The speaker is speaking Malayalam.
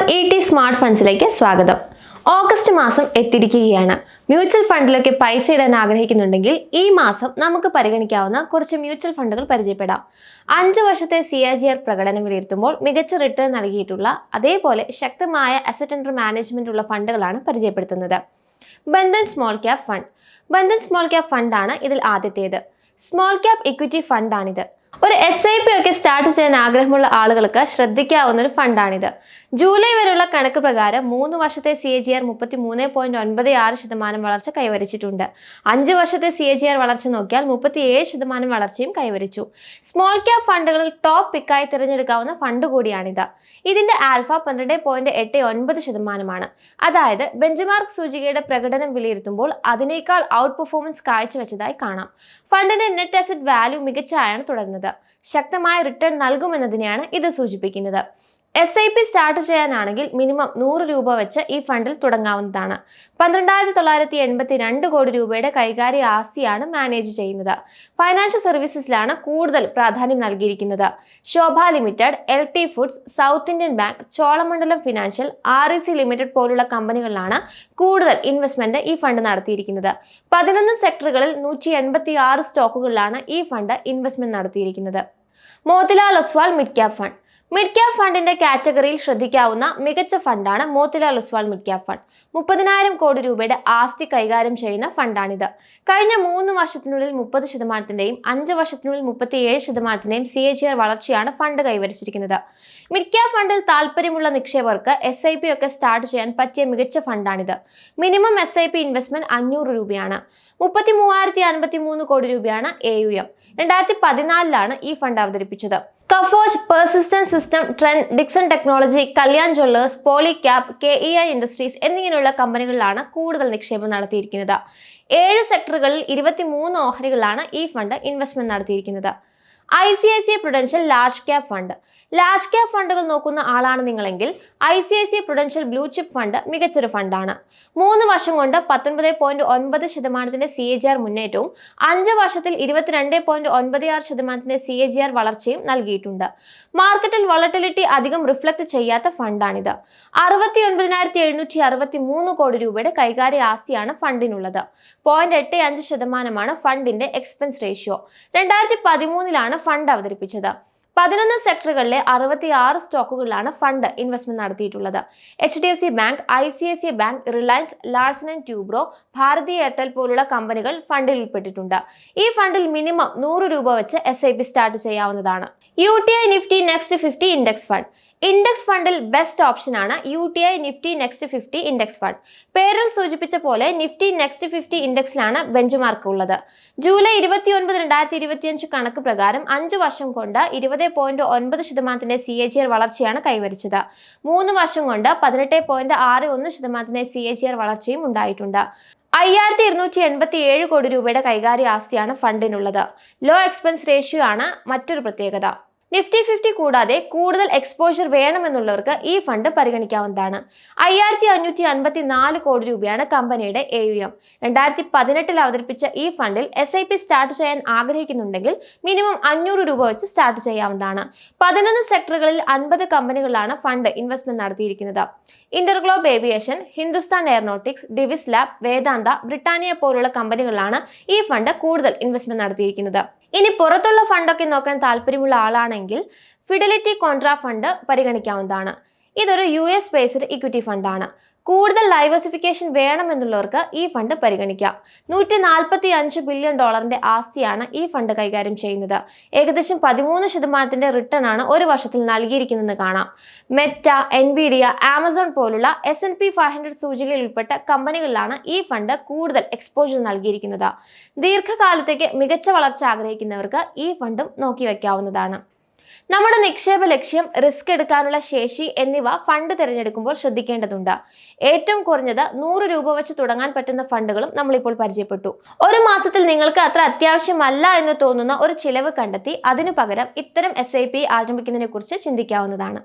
ഇ ടി സ്മാർട്ട് ഫണ്ട്സിലേക്ക് സ്വാഗതം. ഓഗസ്റ്റ് മാസം എത്തിയിരിക്കുകയാണ്. മ്യൂച്വൽ ഫണ്ടിലൊക്കെ പൈസ ഇടാൻ ആഗ്രഹിക്കുന്നുണ്ടെങ്കിൽ ഈ മാസം നമുക്ക് പരിഗണിക്കാവുന്ന കുറച്ച് മ്യൂച്വൽ ഫണ്ടുകൾ പരിചയപ്പെടാം. അഞ്ച് വർഷത്തെ സി ആർ ജി ആർ പ്രകടനം വിലയിരുത്തുമ്പോൾ മികച്ച റിട്ടേൺ നൽകിയിട്ടുള്ള അതേപോലെ ശക്തമായ അസറ്റ് അണ്ടർ മാനേജ്മെന്റ് ഉള്ള ഫണ്ടുകളാണ് പരിചയപ്പെടുത്തുന്നത്. Bandhan small cap fund. Bandhan small cap ഫണ്ടാണ് ഇതിൽ ആദ്യത്തേത്. സ്മോൾ ക്യാപ് ഇക്വിറ്റി ഫണ്ടാണിത്. ഒരു എസ് ഐ പി ഒക്കെ സ്റ്റാർട്ട് ചെയ്യാൻ ആഗ്രഹമുള്ള ആളുകൾക്ക് ശ്രദ്ധിക്കാവുന്ന ഒരു ഫണ്ടാണിത്. ജൂലൈ വരെയുള്ള കണക്ക് പ്രകാരം മൂന്ന് വർഷത്തെ സി എ ജി ആർ മുപ്പത്തി മൂന്ന് പോയിന്റ് ഒൻപത് ആറ് ശതമാനം വളർച്ച കൈവരിച്ചിട്ടുണ്ട്. അഞ്ച് വർഷത്തെ സി എ ജി ആർ വളർച്ച നോക്കിയാൽ മുപ്പത്തി ഏഴ് ശതമാനം വളർച്ചയും കൈവരിച്ചു. സ്മോൾ ക്യാപ് ഫണ്ടുകളിൽ ടോപ്പ് പിക്കായി തിരഞ്ഞെടുക്കാവുന്ന ഫണ്ട് കൂടിയാണിത്. ഇതിന്റെ ആൽഫ പന്ത്രണ്ട് പോയിന്റ് എട്ട് ഒൻപത് ശതമാനമാണ്. അതായത് ബെഞ്ച്മാർക്ക് സൂചികയുടെ പ്രകടനം വിലയിരുത്തുമ്പോൾ അതിനേക്കാൾ ഔട്ട് പെർഫോമൻസ് കാഴ്ചവെച്ചതായി കാണാം. ഫണ്ടിന്റെ നെറ്റ് അസറ്റ് വാല്യൂ മികച്ചായാണ് തുടരുന്നത് ശക്തമായ റിട്ടേൺ നൽകുമെന്നതിനെയാണ് ഇത് സൂചിപ്പിക്കുന്നത്. എസ് ഐ പി സ്റ്റാർട്ട് ചെയ്യാനാണെങ്കിൽ മിനിമം നൂറ് രൂപ വെച്ച് ഈ ഫണ്ടിൽ തുടങ്ങാവുന്നതാണ്. പന്ത്രണ്ടായിരത്തി തൊള്ളായിരത്തി എൺപത്തി രണ്ട് കോടി രൂപയുടെ കൈകാര്യ ആസ്തിയാണ് മാനേജ് ചെയ്യുന്നത്. ഫൈനാൻഷ്യൽ സർവീസസിലാണ് കൂടുതൽ പ്രാധാന്യം നൽകിയിരിക്കുന്നത്. Sobha Limited L T Foods South Indian Bank Cholamandalam Financial R E C Limited പോലുള്ള കമ്പനികളിലാണ് കൂടുതൽ ഇൻവെസ്റ്റ്മെന്റ് ഈ ഫണ്ട് നടത്തിയിരിക്കുന്നത്. പതിനൊന്ന് സെക്ടറുകളിൽ നൂറ്റി എൺപത്തി ആറ് സ്റ്റോക്കുകളിലാണ് ഈ ഫണ്ട് ഇൻവെസ്റ്റ്മെന്റ് നടത്തിയിരിക്കുന്നത്. Motilal Oswal mid cap fund mid cap ഫണ്ടിന്റെ കാറ്റഗറിയിൽ ശ്രദ്ധിക്കാവുന്ന മികച്ച ഫണ്ടാണ് Motilal Oswal mid cap fund. മുപ്പതിനായിരം കോടി രൂപയുടെ ആസ്തി കൈകാര്യം ചെയ്യുന്ന ഫണ്ടാണിത്. കഴിഞ്ഞ മൂന്ന് വർഷത്തിനുള്ളിൽ മുപ്പത് ശതമാനത്തിന്റെയും അഞ്ച് വർഷത്തിനുള്ളിൽ മുപ്പത്തിയേഴ് ശതമാനത്തിന്റെയും സി എ ജി ആർ വളർച്ചയാണ് ഫണ്ട് കൈവരിച്ചിരിക്കുന്നത്. മിഡ് ക്യാപ് ഫണ്ടിൽ താല്പര്യമുള്ള നിക്ഷേപകർക്ക് എസ് ഐ പി ഒക്കെ സ്റ്റാർട്ട് ചെയ്യാൻ പറ്റിയ മികച്ച ഫണ്ടാണിത്. Minimum S I P investment അഞ്ഞൂറ് രൂപയാണ്. മുപ്പത്തി മൂവായിരത്തി അൻപത്തി മൂന്ന് കോടി രൂപയാണ് എ യു എം രണ്ടായിരത്തി പതിനാലിലാണ് ഈ ഫണ്ട് അവതരിപ്പിച്ചത്. Coforge Persistent System Trent Dixon Technology Kalyan Jewellers Polycab K E I Industries എന്നിങ്ങനെയുള്ള കമ്പനികളിലാണ് കൂടുതൽ നിക്ഷേപം നടത്തിയിരിക്കുന്നത്. ഏഴ് സെക്ടറുകളിൽ ഇരുപത്തി മൂന്ന് ഓഹരികളിലാണ് ഈ ഫണ്ട് ഇൻവെസ്റ്റ്മെന്റ് നടത്തിയിരിക്കുന്നത്. I C I C I Prudential large cap fund large cap ഫണ്ടുകൾ നോക്കുന്ന ആളാണ് നിങ്ങളെങ്കിൽ I C I C I Prudential blue chip fund മികച്ചൊരു ഫണ്ടാണ് മൂന്ന് വർഷം കൊണ്ട് പത്തൊൻപത് പോയിന്റ് ഒൻപത് ശതമാനത്തിന്റെ സി എ ജി ആർ മുന്നേറ്റവും അഞ്ച് വർഷത്തിൽ ഇരുപത്തിരണ്ട് പോയിന്റ് ഒൻപത് ആറ് ശതമാനത്തിന്റെ സി എ ജി ആർ വളർച്ചയും നൽകിയിട്ടുണ്ട്. മാർക്കറ്റിൽ വളട്ടിലിറ്റി അധികം റിഫ്ലക്ട് ചെയ്യാത്ത ഫണ്ടാണിത് അറുപത്തി ഒൻപതിനായിരത്തി എഴുന്നൂറ്റി അറുപത്തി മൂന്ന് കോടി രൂപയുടെ കൈകാര്യ ആസ്തിയാണ് ഫണ്ടിനുള്ളത് പോയിന്റ് എട്ട് അഞ്ച് ശതമാനമാണ് ഫണ്ടിന്റെ എക്സ്പെൻസ് റേഷ്യോ രണ്ടായിരത്തി പതിമൂന്നിലാണ് ഫണ്ട് അവതരിപ്പിച്ചത്. പതിനൊന്ന് സെക്ടറുകളിലെ അറുപത്തി ആറ് സ്റ്റോക്കുകളിലാണ് ഫണ്ട് ഇൻവെസ്റ്റ്മെന്റ് നടത്തിയിട്ടുള്ളത്. H D F C bank I C I C bank Reliance Larsen and Toubro Bharti Airtel പോലുള്ള കമ്പനികൾ ഫണ്ടിൽ ഉൾപ്പെട്ടിട്ടുണ്ട്. ഈ ഫണ്ടിൽ മിനിമം നൂറ് രൂപ വെച്ച് എസ് സ്റ്റാർട്ട് ചെയ്യാവുന്നതാണ്. U T I Nifty next fifty index fund index ഫണ്ടിൽ ബെസ്റ്റ് ഓപ്ഷനാണ് U T I Nifty next fifty index fund പേരിൽ സൂചിപ്പിച്ച പോലെ നിഫ്റ്റി നെക്സ്റ്റ് ഫിഫ്റ്റി ഇൻഡെക്സിലാണ് ബെഞ്ച് മാർക്ക് ഉള്ളത്. ജൂലൈ ഇരുപത്തി ഒൻപത് രണ്ടായിരത്തി ഇരുപത്തിയഞ്ച് കണക്ക് പ്രകാരം അഞ്ച് വർഷം കൊണ്ട് ഇരുപത് പോയിന്റ് ഒൻപത് ശതമാനത്തിന്റെ സി എ ജി ആർ വളർച്ചയാണ് കൈവരിച്ചത്. മൂന്ന് വർഷം കൊണ്ട് പതിനെട്ട് പോയിന്റ് ആറ് ഒന്ന് ശതമാനത്തിന്റെ സി എ ജി ആർ വളർച്ചയും ഉണ്ടായിട്ടുണ്ട്. അയ്യായിരത്തി ഇരുന്നൂറ്റി എൺപത്തി ഏഴ് കോടി രൂപയുടെ കൈകാര്യ ആസ്തിയാണ് ഫണ്ടിനുള്ളത് ലോ എക്സ്പെൻസ് റേഷ്യോ ആണ് മറ്റൊരു പ്രത്യേകത. നിഫ്റ്റി ഫിഫ്റ്റി കൂടാതെ കൂടുതൽ എക്സ്പോഷർ വേണമെന്നുള്ളവർക്ക് ഈ ഫണ്ട് പരിഗണിക്കാവുന്നതാണ്. അയ്യായിരത്തി അഞ്ഞൂറ്റി അൻപത്തി നാല് കോടി രൂപയാണ് കമ്പനിയുടെ എ യു എം രണ്ടായിരത്തി പതിനെട്ടിൽ അവതരിപ്പിച്ച ഈ ഫണ്ടിൽ എസ് ഐ പി സ്റ്റാർട്ട് ചെയ്യാൻ ആഗ്രഹിക്കുന്നുണ്ടെങ്കിൽ മിനിമം അഞ്ഞൂറ് രൂപ വെച്ച് സ്റ്റാർട്ട് ചെയ്യാവുന്നതാണ്. പതിനൊന്ന് സെക്ടറുകളിൽ അൻപത് കമ്പനികളാണ് ഫണ്ട് ഇൻവെസ്റ്റ്മെന്റ് നടത്തിയിരിക്കുന്നത്. InterGlobe Aviation Hindustan Aeronautics Divi's Lab Vedanta Britannia പോലുള്ള കമ്പനികളിലാണ് ഈ ഫണ്ട് കൂടുതൽ ഇൻവെസ്റ്റ്മെന്റ് നടത്തിയിരിക്കുന്നത്. ഇനി പുറത്തുള്ള ഫണ്ടൊക്കെ നോക്കാൻ താല്പര്യമുള്ള ആളാണെങ്കിൽ ഫിഡലിറ്റി കോൺട്രാ ഫണ്ട് പരിഗണിക്കാവുന്നതാണ്. ഇതൊരു യു എസ് ബേസ്ഡ് ഇക്വിറ്റി ഫണ്ടാണ് കൂടുതൽ ഡൈവേഴ്സിഫിക്കേഷൻ വേണമെന്നുള്ളവർക്ക് ഈ ഫണ്ട് പരിഗണിക്കാം. നൂറ്റി നാൽപ്പത്തി അഞ്ച് ബില്യൺ ഡോളറിന്റെ ആസ്തിയാണ് ഈ ഫണ്ട് കൈകാര്യം ചെയ്യുന്നത്. ഏകദേശം പതിമൂന്ന് ശതമാനത്തിന്റെ റിട്ടേൺ ആണ് ഒരു വർഷത്തിൽ നൽകിയിരിക്കുന്നതെന്ന് കാണാം. മെറ്റ എൻവിഡിയ ആമസോൺ പോലുള്ള S N P five hundred സൂചികയിൽ ഉൾപ്പെട്ട കമ്പനികളിലാണ് ഈ ഫണ്ട് കൂടുതൽ എക്സ്പോഷർ നൽകിയിരിക്കുന്നത്. ദീർഘകാലത്തേക്ക് മികച്ച വളർച്ച ആഗ്രഹിക്കുന്നവർക്ക് ഈ ഫണ്ടും നോക്കി വയ്ക്കാവുന്നതാണ് നമ്മുടെ നിക്ഷേപ ലക്ഷ്യം റിസ്ക് എടുക്കാനുള്ള ശേഷി എന്നിവ ഫണ്ട് തിരഞ്ഞെടുക്കുമ്പോൾ ശ്രദ്ധിക്കേണ്ടതുണ്ട്. ഏറ്റവും കുറഞ്ഞത് നൂറ് രൂപ വെച്ച് തുടങ്ങാൻ പറ്റുന്ന ഫണ്ടുകളും നമ്മളിപ്പോൾ പരിചയപ്പെട്ടു. ഒരു മാസത്തിൽ നിങ്ങൾക്ക് അത്ര അത്യാവശ്യമല്ല എന്ന് തോന്നുന്ന ഒരു ചിലവ് കണ്ടെത്തി അതിനു പകരം ഇത്തരം എസ് ഐ പി ആരംഭിക്കുന്നതിനെ കുറിച്ച് ചിന്തിക്കാവുന്നതാണ്.